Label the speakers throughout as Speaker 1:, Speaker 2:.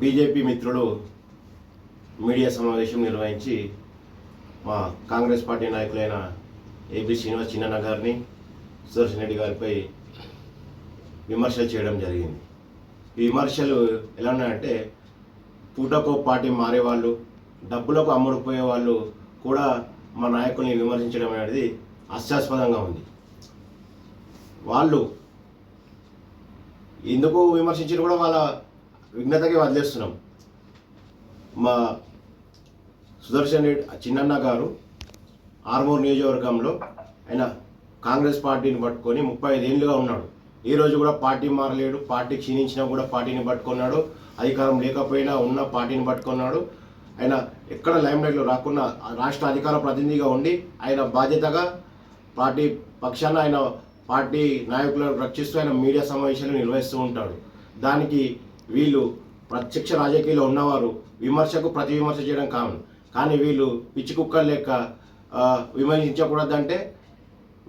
Speaker 1: BJP మిత్రులు media సమావేశం నిర్వహించి మా కాంగ్రెస్ పార్టీ నాయకులైన ఏపీ శ్రీనివాస్ చిన్నన్న గారిని సుదర్శన్ రెడ్డి గారిపై విమర్శలు చేయడం జరిగింది. ఈ విమర్శలు ఎలా ఉన్నాయంటే పూటకో పార్టీ మారేవాళ్ళు డబ్బులకు అమ్ముడుపోయే వాళ్ళు కూడా మా నాయకుల్ని విమర్శించడం అనేది హాస్యాస్పదంగా ఉంది. వాళ్ళు ఎందుకు విమర్శించారు కూడా వాళ్ళ విఘ్నతకి వదిలేస్తున్నాం మా సుదర్శన్ రెడ్డి చిన్నన్న గారు ఆర్మూర్ నియోజకవర్గంలో ఆయన కాంగ్రెస్ పార్టీని పట్టుకొని ముప్పై ఐదేళ్ళుగా ఉన్నాడు. ఈ రోజు కూడా పార్టీ మారలేడు పార్టీ క్షీణించినా కూడా పార్టీని పట్టుకున్నాడు అధికారం లేకపోయినా ఉన్న పార్టీని పట్టుకున్నాడు. ఆయన ఎక్కడ లైమ్లైట్లో రాకున్నా రాష్ట్ర అధికార ప్రతినిధిగా ఉండి ఆయన బాధ్యతగా పార్టీ పక్షాన ఆయన పార్టీ నాయకులను రక్షిస్తూ ఆయన మీడియా సమావేశాలు నిర్వహిస్తూ ఉంటాడు. దానికి వీళ్ళు ప్రత్యక్ష రాజకీయాల్లో ఉన్నవారు విమర్శకు ప్రతి విమర్శ చేయడం కామన్. కానీ వీళ్ళు పిచ్చి కుక్కలు లెక్క విమర్శించకూడదంటే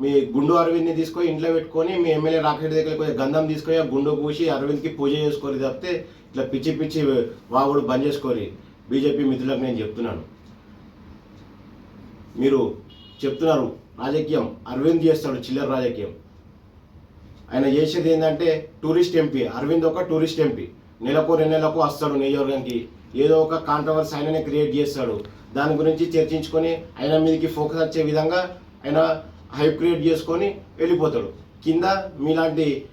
Speaker 1: మీ గుండు అరవింద్ని తీసుకొని ఇంట్లో పెట్టుకొని మీ ఎమ్మెల్యే రాకెట్ దగ్గర కొంచెం గంధం తీసుకొని ఆ గుండు పూసి అరవింద్కి పూజ చేసుకొని తప్పితే ఇట్లా పిచ్చి పిచ్చి వాగుడు బంద్ చేసుకొని బీజేపీ మిత్రులకు నేను చెప్తున్నాను. మీరు చెప్తున్నారు రాజకీయం అరవింద్ చేస్తాడు చిల్లర రాజకీయం. ఆయన చేసేది ఏంటంటే టూరిస్ట్ ఎంపీ అరవింద్ ఒక టూరిస్ట్ ఎంపీ. నెలకు రెండు నెలలకు వస్తాడు నియోజకవర్గానికి. ఏదో ఒక కాంట్రవర్సీ ఆయననే క్రియేట్ చేస్తాడు. దాని గురించి చర్చించుకొని ఆయన మీదకి ఫోకస్ వచ్చే విధంగా ఆయన హైప్ క్రియేట్ చేసుకొని వెళ్ళిపోతాడు. కింద మీలాంటి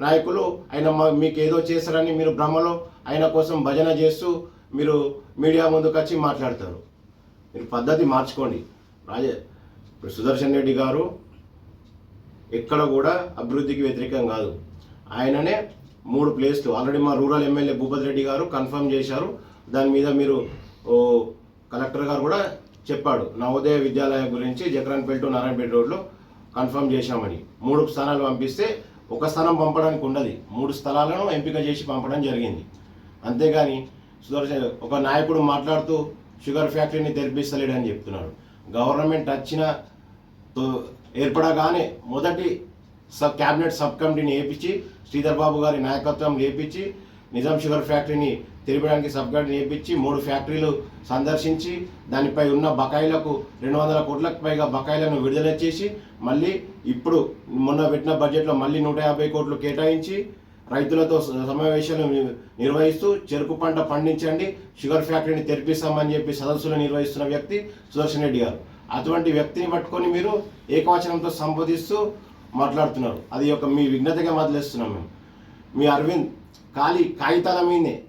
Speaker 1: నాయకులు ఆయన మా- మీకు ఏదో చేస్తారని మీరు భ్రమలో ఆయన కోసం భజన చేస్తూ మీరు మీడియా ముందుకు వచ్చి మాట్లాడతారు. మీరు పద్ధతి మార్చుకోండి. రాజే ఇప్పుడు సుదర్శన్ రెడ్డి గారు ఎక్కడ కూడా అభివృద్ధికి వ్యతిరేకం కాదు. ఆయననే మూడు ప్లేస్లు ఆల్రెడీ మా రూరల్ ఎమ్మెల్యే భూపతి రెడ్డి గారు కన్ఫర్మ్ చేశారు. దాని మీద మీరు ఓ కలెక్టర్ గారు కూడా చెప్పాడు. నవోదయ విద్యాలయం గురించి జకరాన్పేట టు నారాయణపేట రోడ్లో కన్ఫర్మ్ చేశామని. మూడు స్థానాలు పంపిస్తే ఒక స్థానం పంపడానికి ఉండదు. మూడు స్థలాలను ఎంపిక చేసి పంపడం జరిగింది. అంతేగాని సుదర్శన్ ఒక నాయకుడు మాట్లాడుతూ షుగర్ ఫ్యాక్టరీని తెరిపిస్తలేడని చెప్తున్నాడు గవర్నమెంట్ వచ్చిన తో- ఏర్పడగానే మొదటి సబ్ క్యాబినెట్ సబ్ కమిటీని వేపించి శ్రీధర్ బాబు గారి నాయకత్వం లేపించి నిజాం షుగర్ ఫ్యాక్టరీని తెరపడానికి సబ్ కమిటీని వేపించి మూడు ఫ్యాక్టరీలు సందర్శించి దానిపై ఉన్న బకాయిలకు రెండు వందల కోట్లకు పైగా బకాయిలను విడుదల చేసి మళ్ళీ ఇప్పుడు మొన్న పెట్టిన బడ్జెట్లో మళ్ళీ నూట యాభై కోట్లు కేటాయించి రైతులతో స- సమావేశాలు నిర్వహిస్తూ చెరుకు పంట పండించండి షుగర్ ఫ్యాక్టరీని తెరిపిస్తామని చెప్పి సదస్సులు నిర్వహిస్తున్న వ్యక్తి సుదర్శన్ రెడ్డి గారు. అటువంటి వ్యక్తిని పట్టుకొని మీరు ఏకవచనంతో సంబోధిస్తూ మాట్లాడుతున్నారు. అది ఒక మీ విఘ్నతగా వదిలేస్తున్నాం మేము. మీ అరవింద్ ఖాళీ కాగితాల మీదే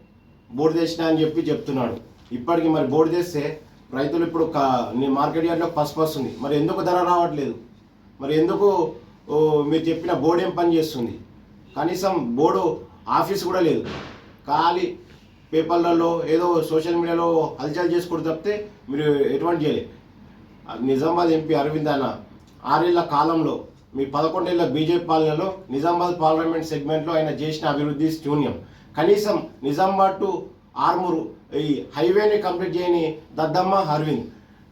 Speaker 1: బోర్డు చేసిన అని చెప్పి చెప్తున్నాడు. ఇప్పటికి మరి బోర్డు చేస్తే రైతులు ఇప్పుడు కా- నీ మార్కెట్ యార్డ్లో పసుపు వస్తుంది మరి ఎందుకు ధర రావట్లేదు? మరి ఎందుకు ఓ, మీరు చెప్పిన బోర్డు ఏం పని చేస్తుంది? కనీసం బోర్డు ఆఫీస్ కూడా లేదు. ఖాళీ పేపర్లలో ఏదో సోషల్ మీడియాలో హల్చల్ చేసుకుంటూ తప్పితే మీరు ఎటువంటి చేయలేదు నిజామాబాద్ ఎంపీ అరవింద్ అన్న ఆరేళ్ళ కాలంలో మీ పదకొండేళ్ళ బీజేపీ పాలనలో నిజామాబాద్ పార్లమెంట్ సెగ్మెంట్లో ఆయన చేసిన అభివృద్ధి శూన్యం. కనీసం నిజామాబాద్ టు ఆర్మూరు ఈ హైవేని కంప్లీట్ చేయని దద్దమ్మ అరవింద్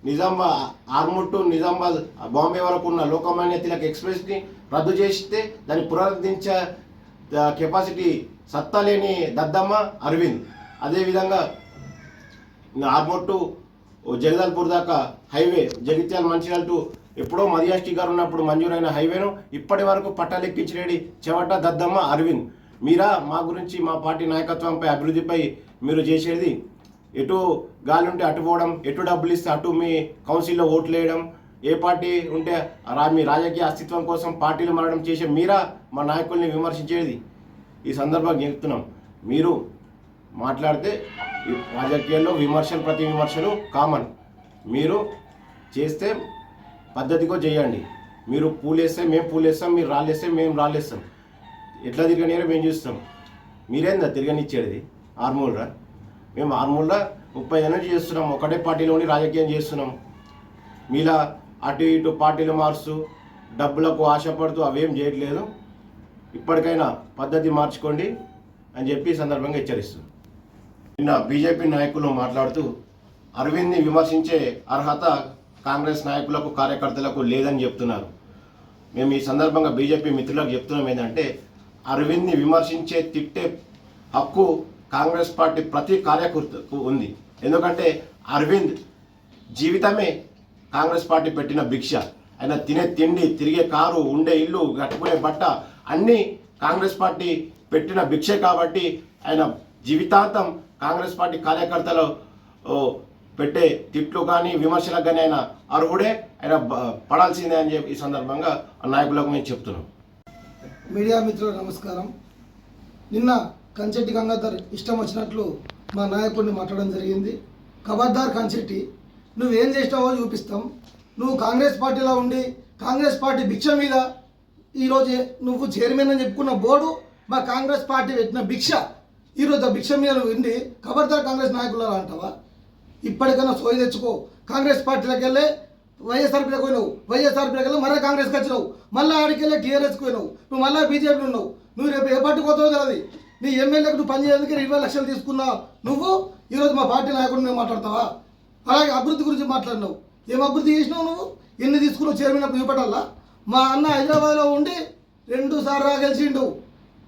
Speaker 1: నిజామాబాద్ ఆర్మూర్ టు నిజామాబాద్ బాంబే వరకు ఉన్న లోకమాన్య తిలక్ ఎక్స్ప్రెస్ని రద్దు చేస్తే దాన్ని పునరుద్ధరించే కెపాసిటీ సత్తా లేని దద్దమ్మ అరవింద్ అదేవిధంగా ఆర్మూర్ టు జగదల్పూర్ దాకా హైవే జగిత్యాల మంచిర్యాల టు ఎప్పుడో మదియాష్టి గారు ఉన్నప్పుడు మంజూరైన హైవేను ఇప్పటి వరకు పట్టాలెక్కించినేడి చెవట దద్దమ్మ అరవింద్. మీరా మా గురించి మా పార్టీ నాయకత్వంపై అభివృద్ధిపై మీరు చేసేది? ఎటు గాలి ఉంటే అటు పోవడం ఎటు డబ్బులు ఇస్తే అటు మీ కౌన్సిల్లో ఓట్లు వేయడం ఏ పార్టీ ఉంటే రా మీ రాజకీయ అస్తిత్వం కోసం పార్టీలు మారడం చేసే మీరా మా నాయకుల్ని విమర్శించేది? ఈ సందర్భంగా చెప్తున్నాం. మీరు మాట్లాడితే రాజకీయాల్లో విమర్శలు ప్రతి విమర్శలు కామన్ మీరు చేస్తే పద్ధతిగా చేయండి. మీరు పూలేస్తే మేము పూలేస్తాం మీరు రాళ్ళేస్తే మేము రాళ్ళేస్తాం ఎట్లా తిరగనియారో మేము చూస్తాం. మీరేందా తిరగనిచ్చేది? ఆర్మూల్రా? మేము ఆర్మూల్లా ముప్పై ఏళ్ళ నుంచి చేస్తున్నాం. ఒకటే పార్టీలోని రాజకీయం చేస్తున్నాం. మీలా అటు ఇటు పార్టీలు మారుస్తూ డబ్బులకు ఆశపడుతూ అవేం చేయట్లేదు. ఇప్పటికైనా పద్ధతి మార్చుకోండి అని చెప్పి సందర్భంగా హెచ్చరిస్తుంది నిన్న బీజేపీ నాయకులు మాట్లాడుతూ అరవింద్ని విమర్శించే అర్హత కాంగ్రెస్ నాయకులకు కార్యకర్తలకు లేదని చెప్తున్నారు. మేము ఈ సందర్భంగా బీజేపీ మిత్రులకు చెప్తున్నాం ఏంటంటే అరవింద్ని విమర్శించే తిట్టే హక్కు కాంగ్రెస్ పార్టీ ప్రతి కార్యకర్తకు ఉంది. ఎందుకంటే అరవింద్ జీవితమే కాంగ్రెస్ పార్టీ పెట్టిన భిక్ష. ఆయన తినే తిండి తిరిగే కారు ఉండే ఇల్లు కట్టుకునే బట్ట అన్నీ కాంగ్రెస్ పార్టీ పెట్టిన భిక్షే కాబట్టి ఆయన జీవితాంతం కాంగ్రెస్ పార్టీ కార్యకర్తలు పెట్టే తిట్లు కానీ విమర్శలకు కానీ ఆయన అర్హుడే ఆయన పడాల్సిందే అని చెప్పి ఈ సందర్భంగా ఆ నాయకులకు మేము చెప్తున్నాం.
Speaker 2: మీడియా మిత్రులు నమస్కారం. నిన్న కంచెట్టి గంగాధర్ ఇష్టం వచ్చినట్లు మా నాయకుడిని మాట్లాడడం జరిగింది. ఖబర్దార్ కంచెట్టి నువ్వేం చేసినావో చూపిస్తాం. నువ్వు కాంగ్రెస్ పార్టీలో ఉండి కాంగ్రెస్ పార్టీ భిక్ష మీద ఈరోజు నువ్వు చైర్మన్ అని చెప్పుకున్న బోర్డు మా కాంగ్రెస్ పార్టీ పెట్టిన భిక్ష ఈరోజు ఆ భిక్ష మీద విండి ఖబర్దార్ కాంగ్రెస్ నాయకులు అంటావా? ఇప్పటికైనా సోయి తెచ్చుకో. కాంగ్రెస్ పార్టీలోకి వెళ్ళే వైఎస్ఆర్పీలోకి పోయినావు. వైఎస్ఆర్పీలోకి వెళ్ళి మళ్ళీ కాంగ్రెస్కి వచ్చినావు. మళ్ళీ ఆడికి వెళ్ళి టీఆర్ఎస్కి పోయినావు. నువ్వు మళ్ళీ బీజేపీ ఉన్నావు. నువ్వు రేపు ఏ పార్టీ పోతావో తెలియదు నీ ఎమ్మెల్యేకి నువ్వు పనిచేయడానికి ఇరవై లక్షలు తీసుకున్నావు నువ్వు ఈరోజు మా పార్టీ నాయకుడు మేము మాట్లాడతావా? అలాగే అభివృద్ధి గురించి మాట్లాడినావు. ఏం అభివృద్ధి చేసినావు నువ్వు? ఎన్ని తీసుకున్నావు చైర్మన్ అప్పుడు చూపెట్టాలా? మా అన్న హైదరాబాద్లో ఉండి రెండు సార్లు గెలిచిండు.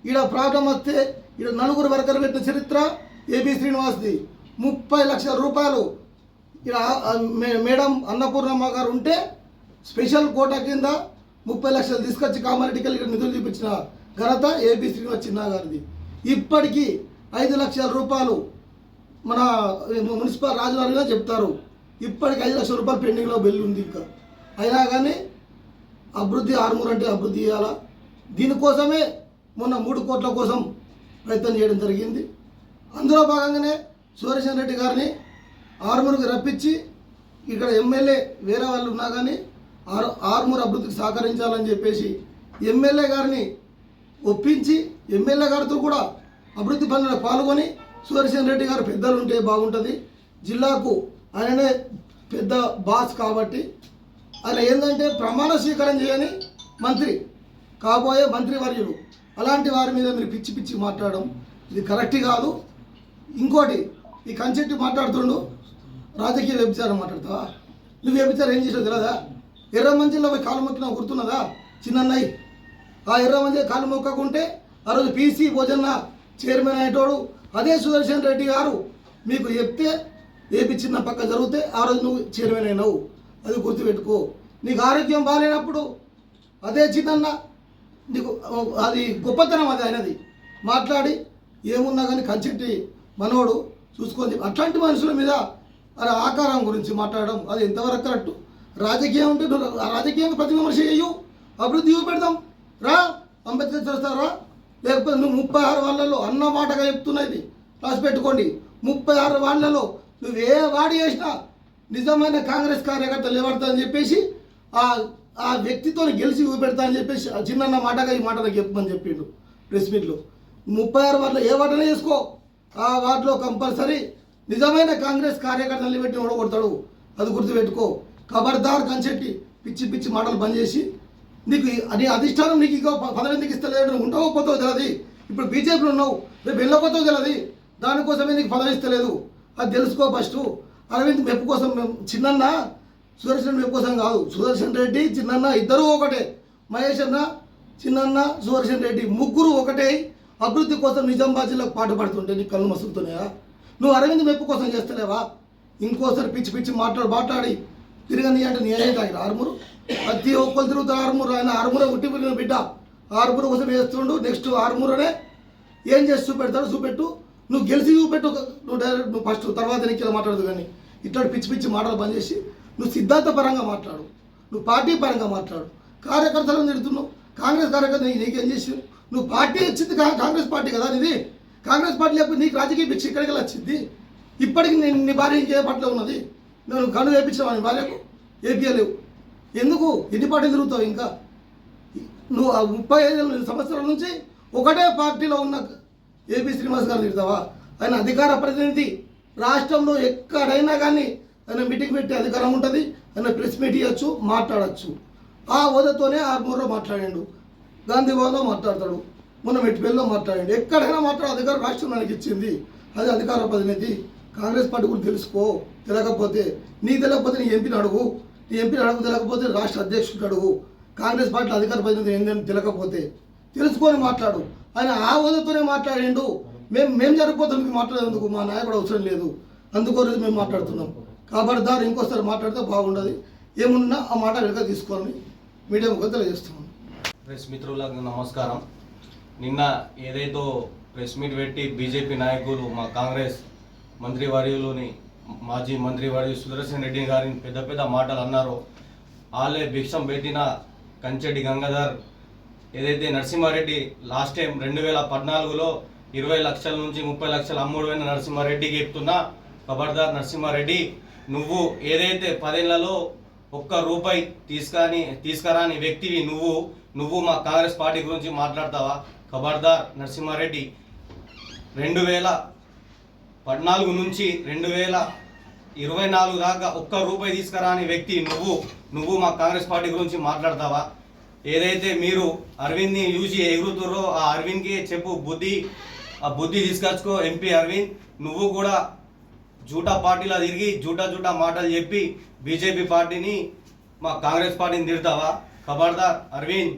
Speaker 2: ఈడ ప్రాబ్లం వస్తే ఈడ నలుగురు వర్కర్ పెట్టిన చరిత్ర ఏపీ శ్రీనివాస్ది. ముప్పై లక్షల రూపాయలు ఇక్కడ మే- మేడం అన్నపూర్ణమ్మ గారు ఉంటే స్పెషల్ కోటా కింద ముప్పై లక్షలు తీసుకొచ్చి కామారెడ్డికి ఇక్కడ నిధులు చూపించిన ఘనత ఏపీ శ్రీనివాస్ చిన్నా గారిది. ఇప్పటికీ ఐదు లక్షల రూపాయలు మన మున్సిపల్ రాజువారిగా చెప్తారు. ఇప్పటికి ఐదు లక్షల రూపాయలు పెండింగ్లో బిల్లు ఉంది ఇంకా. అయినా కానీ అభివృద్ధి ఆర్మూర్ అంటే అభివృద్ధి చేయాలా దీనికోసమే మొన్న మూడు కోట్ల కోసం ప్రయత్నం చేయడం జరిగింది. అందులో భాగంగానే సూర్యచంద్ర రెడ్డి గారిని ఆర్మూర్కి రప్పించి ఇక్కడ ఎమ్మెల్యే వేరే వాళ్ళు ఉన్నా కానీ ఆర్ ఆర్మూర్ అభివృద్ధికి సహకరించాలని చెప్పేసి ఎమ్మెల్యే గారిని ఒప్పించి ఎమ్మెల్యే గారితో కూడా అభివృద్ధి పనుల్లో పాల్గొని సుదర్శన్ రెడ్డి గారు పెద్దలు ఉంటే బాగుంటుంది. జిల్లాకు ఆయననే పెద్ద బాస్ కాబట్టి ఆయన ఏంటంటే ప్రమాణ స్వీకారం చేయని మంత్రి కాబోయే మంత్రివర్యుడు అలాంటి వారి మీద మీరు పిచ్చి పిచ్చి మాట్లాడడం ఇది కరెక్ట్ కాదు. ఇంకోటి ఈ కంచెట్టి మాట్లాడుతుండు రాజకీయ వ్యభిచారం మాట్లాడతావా? నువ్వు వ్యభిచారం ఏం చేసావు తెలియదా ఎర్ర మంచిలో పోయి కాలు మొక్కినా గుర్తున్నదా? చిన్నన్నయ్య. ఆ ఎర్ర మంచి కాలు మొక్కకుంటే ఆ రోజు పీసీ భోజన చైర్మన్ అయ్యేటోడు అదే సుదర్శన్ రెడ్డి గారు మీకు చెప్తే ఏపీ చిన్న పక్క జరిగితే ఆ రోజు నువ్వు చైర్మన్ అయినావు. అది గుర్తుపెట్టుకో. నీకు ఆరోగ్యం బాగాలేనప్పుడు అదే చిన్నన్న నీకు అది గొప్పతనం అది ఆయనది. మాట్లాడి ఏమున్నా కానీ కంచెట్టి మనోడు చూసుకొని అట్లాంటి మనుషుల మీద అరే ఆకారం గురించి మాట్లాడడం అది ఎంతవరకు కరెక్ట్? రాజకీయం ఉంటే ఆ రాజకీయంగా ప్రతి విమర్శ చేయు అభివృద్ధి చూపెడదాం రా అంబేద్కర్ చూస్తారా? లేకపోతే నువ్వు ముప్పై ఆరు వాళ్ళలో అన్న మాటగా చెప్తున్నది రాసి పెట్టుకోండి. ముప్పై ఆరు వాళ్ళలో నువ్వు ఏ వాడి చేసినా నిజమైన కాంగ్రెస్ కార్యకర్తలు ఎవడతా అని చెప్పేసి ఆ ఆ వ్యక్తితో గెలిచి చూపెడతా అని చెప్పేసి ఆ చిన్న మాటగా ఈ మాట నాకు చెప్పమని చెప్పిండు ప్రెస్ మీట్లో. ముప్పై ఆరు వార్డులో ఏ వార్డులో చేసుకో. ఆ వార్డులో కంపల్సరీ నిజమైన కాంగ్రెస్ కార్యకర్తలు పెట్టి ఓడగొడతాడు. అది గుర్తుపెట్టుకో. ఖబర్దార్ కంచెట్టి పిచ్చి పిచ్చి మాటలు బంద్ చేసి నీకు అది అధిష్టానం నీకు ఇంకో ప- పదవి ఎందుకు ఇస్తలేదు నువ్వు ఉంటావో పోతావో తెలియదు ఇప్పుడు బీజేపీలో ఉన్నావు. రేపు వెళ్ళకపోతావు తెలియదు దానికోసమే నీకు పదవి ఇస్తలేదు. అది తెలుసుకో ఫస్ట్. అరవింద్ మెప్పు కోసం మేము సుదర్శన్ మెప్పు కోసం కాదు. సుదర్శన్ రెడ్డి చిన్నన్న ఇద్దరు ఒకటే. మహేష్ అన్న చిన్నన్న సుదర్శన్ రెడ్డి ముగ్గురు ఒకటే. అభివృద్ధి కోసం నిజామాబాద్ జిల్లాకు పాటుపడుతుంటే నీ కళ్ళు మసులుతున్నాయా? నువ్వు అరవింద్ మెప్పు కోసం చేస్తలేవా? ఇంకోసారి పిచ్చి పిచ్చి మాట్లాడు మాట్లాడి. తిరగని అంటే నీ అయ్యేట ఆయన ఆరుమూరు? ప్రతి ఒక్కరు తిరుగుతారు ఆరుమూరు. ఆయన ఆరుమూర ఉట్టి పిల్లిన బిడ్డ. ఆరుమూర కోసం వేస్తుండు నెక్స్ట్ ఆరుమూరనే ఏం చేసి చూపెడతాడు చూపెట్టు. నువ్వు గెలిచి చూపెట్టు. నువ్వు డైరెక్ట్ నువ్వు ఫస్ట్ తర్వాత నీకు మాట్లాడదు కానీ ఇట్లాంటి పిచ్చి పిచ్చి మాటలు బంద్ చేసి నువ్వు సిద్ధాంత పరంగా మాట్లాడు. నువ్వు పార్టీ పరంగా మాట్లాడు. కార్యకర్తలను తిడుతున్నావు. కాంగ్రెస్ కార్యకర్త నీకేం చేసి నువ్వు పార్టీ వచ్చింది కాంగ్రెస్ పార్టీ కదా ఇది కాంగ్రెస్ పార్టీ లేకపోతే నీకు రాజకీయ భిక్ష ఇక్కడికి వచ్చింది? ఇప్పటికి నేను నీ భార్య ఇంకే పట్ల ఉన్నది. నేను కను వేపించావు నీ భార్యకు ఏపీయలేవు ఎందుకు? ఎన్ని పార్టీలు తిరుగుతావు ఇంకా? నువ్వు ఆ ముప్పై ఐదు సంవత్సరాల నుంచి ఒకటే పార్టీలో ఉన్న ఏపీ శ్రీనివాస్ గారు తిడతావా? ఆయన అధికార ప్రతినిధి. రాష్ట్రంలో ఎక్కడైనా కానీ ఆయన మీటింగ్ పెట్టే అధికారం ఉంటుంది ఆయన ప్రెస్ మీట్ ఇవ్వచ్చు మాట్లాడచ్చు. ఆ హోదాతోనే ఆర్మూర్లో మాట్లాడాడు. గాంధీ భవన్లో మాట్లాడతాడు మొన్న మెట్టిపల్లిలో మాట్లాడాడు. ఎక్కడైనా మాట్లాడే అధికారం రాష్ట్రం మనకి ఇచ్చింది. అది అధికార ప్రతినిధి. కాంగ్రెస్ పార్టీ గురించి తెలుసుకో తెలియకపోతే నీ తెలియకపోతే నీ ఎంపీని అడుగు. నీ ఎంపీని అడుగు తెలియకపోతే రాష్ట్ర అధ్యక్షుడిని అడుగు. కాంగ్రెస్ పార్టీ అధికార ప్రతినిధి ఏందని తెలియకపోతే తెలుసుకొని మాట్లాడు. ఆయన ఆ హోదాతోనే మాట్లాడిండు. మేము మేము జరిగిపోతానికి మాట్లాడేందుకు మా నాయకుడు అవసరం లేదు. అందుకోసం మేము మాట్లాడుతున్నాం. కాబట్టి ఇంకోసారి మాట్లాడితే బాగుండదు. ఏమున్నా ఆ మాట వెనుక తీసుకోవాలని మీడియా ముఖం తెలియజేస్తున్నాం
Speaker 3: ప్రెస్ మిత్రులకు నమస్కారం. నిన్న ఏదైతే ప్రెస్ మీట్ పెట్టి బీజేపీ నాయకులు మా కాంగ్రెస్ మంత్రివర్యులని మాజీ మంత్రివర్యు సుదర్శన్ రెడ్డి గారిని పెద్ద పెద్ద మాటలు అన్నారో. వాళ్ళే భిక్షం పెట్టిన కంచెటి గంగాధర్ ఏదైతే నరసింహారెడ్డి లాస్ట్ టైం రెండు వేల పద్నాలుగులో ఇరవై లక్షల నుంచి ముప్పై లక్షల అమ్ముడు నరసింహారెడ్డికి చెప్తున్నా ఖబర్దార్ నరసింహారెడ్డి నువ్వు ఏదైతే పదేళ్ళలో ఒక్క రూపాయి తీసుకొని తీసుకురాని వ్యక్తివి నువ్వు నువ్వు మా కాంగ్రెస్ పార్టీ గురించి మాట్లాడతావా? ఖబర్దార్ నరసింహారెడ్డి రెండు వేల పద్నాలుగు నుంచి రెండు వేల ఇరవై నాలుగు దాకా ఒక్క రూపాయి తీసుకురాని వ్యక్తి నువ్వు నువ్వు మా కాంగ్రెస్ పార్టీ గురించి మాట్లాడతావా? ఏదైతే మీరు అరవింద్ని చూసి ఎగురుతుర్రో ఆ అరవింద్కి చెప్పు బుద్ధి ఆ బుద్ధి తీసుకొచ్చుకో ఎంపీ అరవింద్. నువ్వు కూడా జూటా పార్టీలో తిరిగి జూటా జూటా మాటలు చెప్పి బీజేపీ పార్టీని మా కాంగ్రెస్ పార్టీని తిడతావా? ఖబర్దార్ అరవింద్.